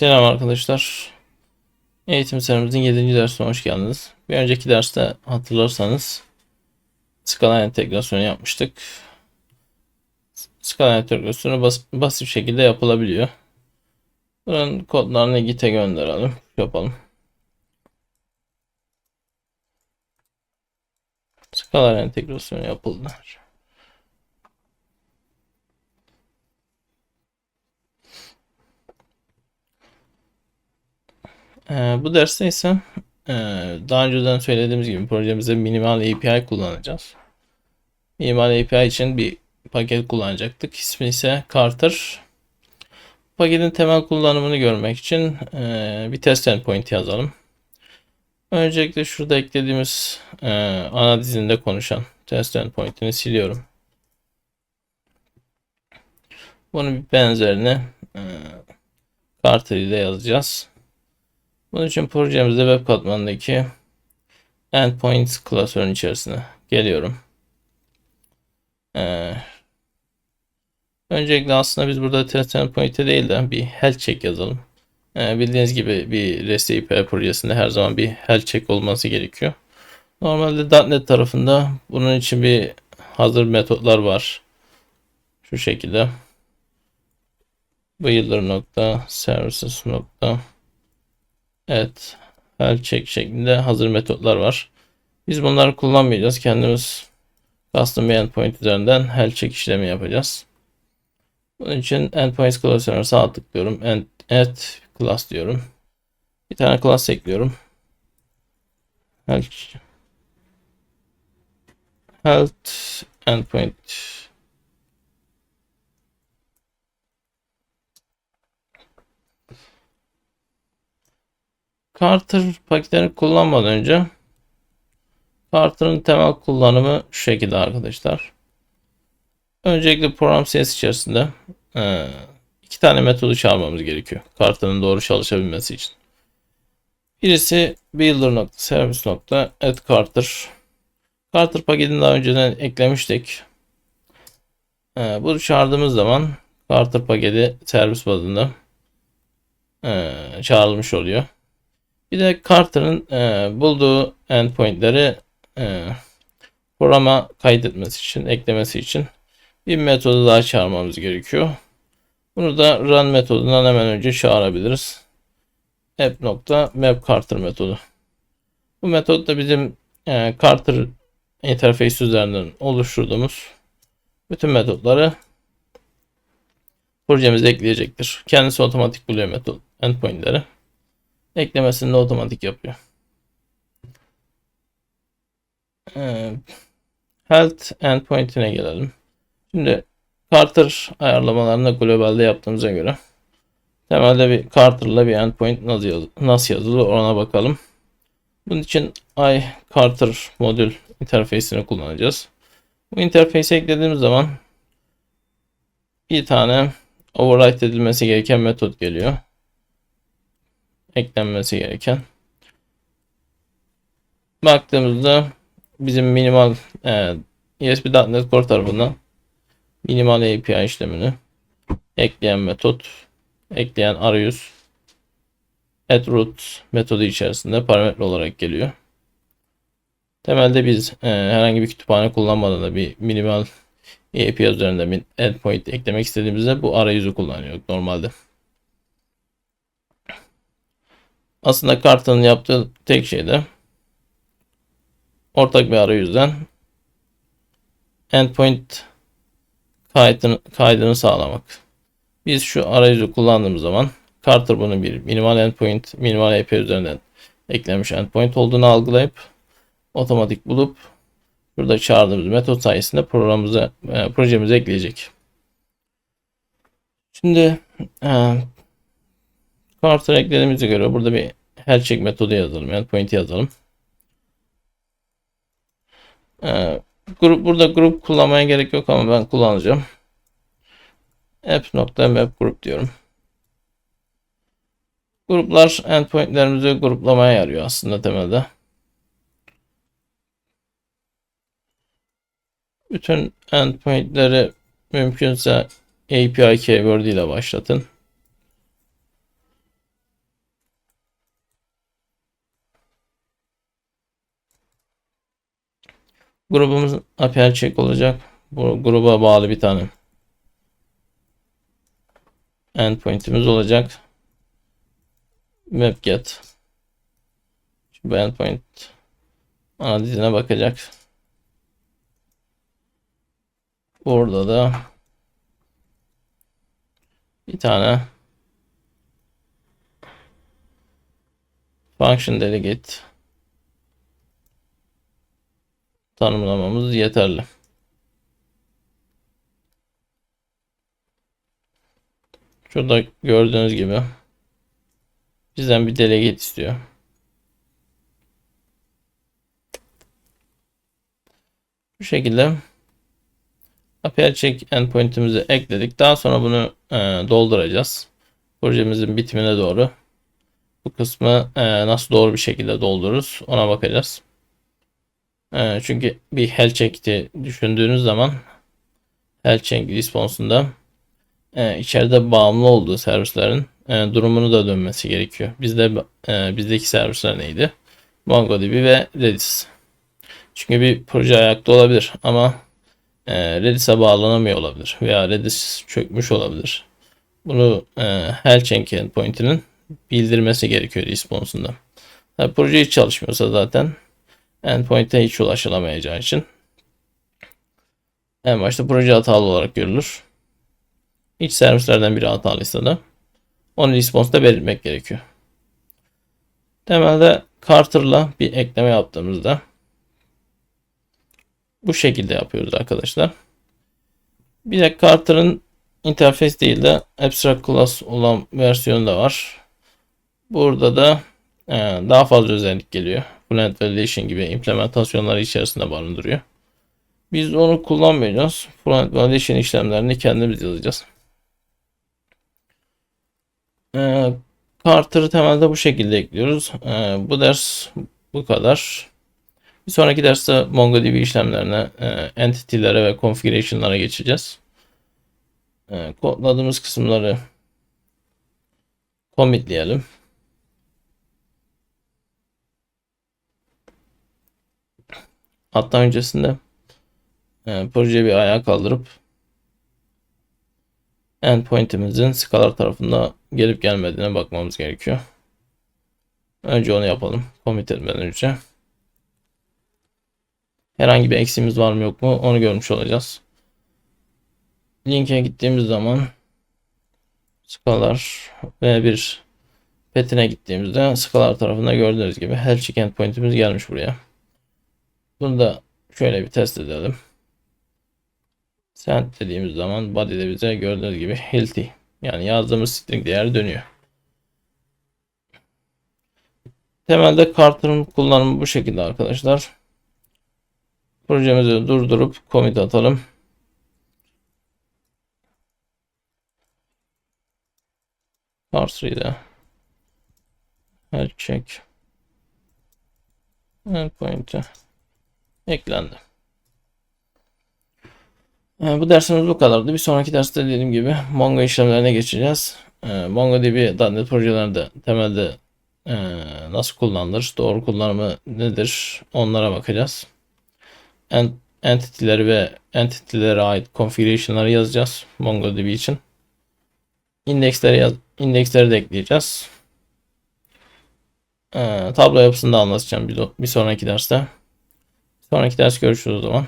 Selam arkadaşlar. Eğitim serimizin 7. dersine hoş geldiniz. Bir önceki derste hatırlarsanız skala entegrasyonu yapmıştık. Skala entegrasyonu bas basit şekilde yapılabiliyor. Bunun kodlarını Git'e gönderelim. Yapalım. Skala entegrasyonu yapıldı. Ee, bu derste ise e, daha önceden söylediğimiz gibi projemizde minimal API kullanacağız. Minimal API için bir paket kullanacaktık. İsmi ise Carter. Paketin temel kullanımını görmek için e, bir test endpoint yazalım. Öncelikle şurada eklediğimiz e, ana dizinde konuşan test endpoint'ini siliyorum. Bunun bir benzerini e, Carter ile yazacağız. Bunun için projemizde web katmanındaki endpoints klasörün içerisine geliyorum. Ee, öncelikle aslında biz burada test endpoint'e değil de bir health check yazalım. Ee, bildiğiniz gibi bir REST API projesinde her zaman bir health check olması gerekiyor. Normalde .NET tarafında bunun için bir hazır metotlar var. Şu şekilde. Nokta services Evet. Health check şeklinde hazır metotlar var. Biz bunları kullanmayacağız. Kendimiz custom endpoint üzerinden health check işlemi yapacağız. Bunun için endpoints klasörüne sağ tıklıyorum. End, add class diyorum. Bir tane class ekliyorum. Health, health endpoint Carter paketlerini kullanmadan önce Carter'ın temel kullanımı şu şekilde arkadaşlar. Öncelikle program CS içerisinde e, iki tane metodu çağırmamız gerekiyor. Carter'ın doğru çalışabilmesi için. Birisi builder.service.add Carter. Carter paketini daha önceden eklemiştik. E, bunu çağırdığımız zaman Carter paketi servis bazında e, çağrılmış oluyor. Bir de Carter'ın e, bulduğu endpointleri e, programa kaydetmesi için, eklemesi için bir metodu daha çağırmamız gerekiyor. Bunu da run metodundan hemen önce çağırabiliriz. app.mapCarter metodu. Bu metot da bizim e, Carter interface üzerinden oluşturduğumuz bütün metotları projemize ekleyecektir. Kendisi otomatik buluyor metod endpointleri eklemesini de otomatik yapıyor. Health endpoint'ine gelelim. Şimdi Carter ayarlamalarını globalde yaptığımıza göre temelde bir Carter'la bir endpoint nasıl, yaz nasıl yazılır ona bakalım. Bunun için i Carter modül interface'ini kullanacağız. Bu interface eklediğimiz zaman bir tane override edilmesi gereken metot geliyor eklenmesi gereken. Baktığımızda bizim minimal e, ESP.NET Core tarafından minimal API işlemini ekleyen metot, ekleyen arayüz add root metodu içerisinde parametre olarak geliyor. Temelde biz e, herhangi bir kütüphane kullanmadan da bir minimal API üzerinde bir endpoint eklemek istediğimizde bu arayüzü kullanıyoruz normalde. Aslında kartının yaptığı tek şey de ortak bir arayüzden endpoint kaydını, kaydını sağlamak. Biz şu arayüzü kullandığımız zaman Carter bunun bir minimal endpoint, minimal API üzerinden eklenmiş endpoint olduğunu algılayıp otomatik bulup burada çağırdığımız metot sayesinde programımıza, e, projemize ekleyecek. Şimdi e, Carter eklediğimize göre burada bir her check metodu yazalım. Endpoint yazalım. Ee, grup burada grup kullanmaya gerek yok ama ben kullanacağım. app.map grup diyorum. Gruplar endpointlerimizi gruplamaya yarıyor aslında temelde. Bütün endpointleri mümkünse API keyword ile başlatın. Grubumuz API check olacak. Bu gruba bağlı bir tane endpoint'imiz olacak. WebGet. Bu endpoint ana diline bakacak. Burada da bir tane function delegate tanımlamamız yeterli. Şurada gördüğünüz gibi bizden bir delegate istiyor. Bu şekilde API check endpoint'imizi ekledik. Daha sonra bunu e, dolduracağız. Projemizin bitimine doğru. Bu kısmı e, nasıl doğru bir şekilde doldururuz ona bakacağız. E, çünkü bir health check'i düşündüğünüz zaman health check response'unda e, içeride bağımlı olduğu servislerin e, durumunu da dönmesi gerekiyor. Bizde e, bizdeki servisler neydi? MongoDB ve Redis. Çünkü bir proje ayakta olabilir ama e, Redis'e bağlanamıyor olabilir veya Redis çökmüş olabilir. Bunu e, Hellchain endpoint'inin bildirmesi gerekiyor response'unda. Yani proje hiç çalışmıyorsa zaten endpoint'e hiç ulaşılamayacağı için en başta proje hatalı olarak görülür. İç servislerden biri hatalıysa da onu response'da belirtmek gerekiyor. Temelde Carter'la bir ekleme yaptığımızda bu şekilde yapıyoruz arkadaşlar. Bir de Carter'ın interface değil de abstract class olan versiyonu da var. Burada da daha fazla özellik geliyor. Blend Validation gibi implementasyonları içerisinde barındırıyor. Biz onu kullanmayacağız. Blend Validation işlemlerini kendimiz yazacağız. E, Carter'ı temelde bu şekilde ekliyoruz. E, bu ders bu kadar. Bir sonraki derste MongoDB işlemlerine, e, entity'lere ve configuration'lara geçeceğiz. E, kodladığımız kısımları commitleyelim. Hatta öncesinde e, projeyi bir ayağa kaldırıp endpoint'imizin skalar tarafında gelip gelmediğine bakmamız gerekiyor. Önce onu yapalım. Commit etmeden önce. Herhangi bir eksiğimiz var mı yok mu onu görmüş olacağız. Linke gittiğimiz zaman skalar ve bir petine gittiğimizde skalar tarafında gördüğünüz gibi her check point'imiz gelmiş buraya. Bunu da şöyle bir test edelim. Send dediğimiz zaman body'de bize gördüğünüz gibi healthy yani yazdığımız string değeri dönüyor. Temelde Carter'ın kullanımı bu şekilde arkadaşlar. Projemizi durdurup commit atalım. Parse her check endpoint'e eklendi. Ee, bu dersimiz bu kadardı. Bir sonraki derste dediğim gibi Mongo işlemlerine geçeceğiz. Ee, MongoDB.NET projelerinde temelde e, nasıl kullanılır, doğru kullanımı nedir onlara bakacağız entity'leri ve entity'lere ait configuration'ları yazacağız MongoDB için. İndeksleri yaz indeksleri de ekleyeceğiz. Ee, tablo yapısını da anlatacağım bir, bir sonraki derste. Sonraki ders görüşürüz o zaman.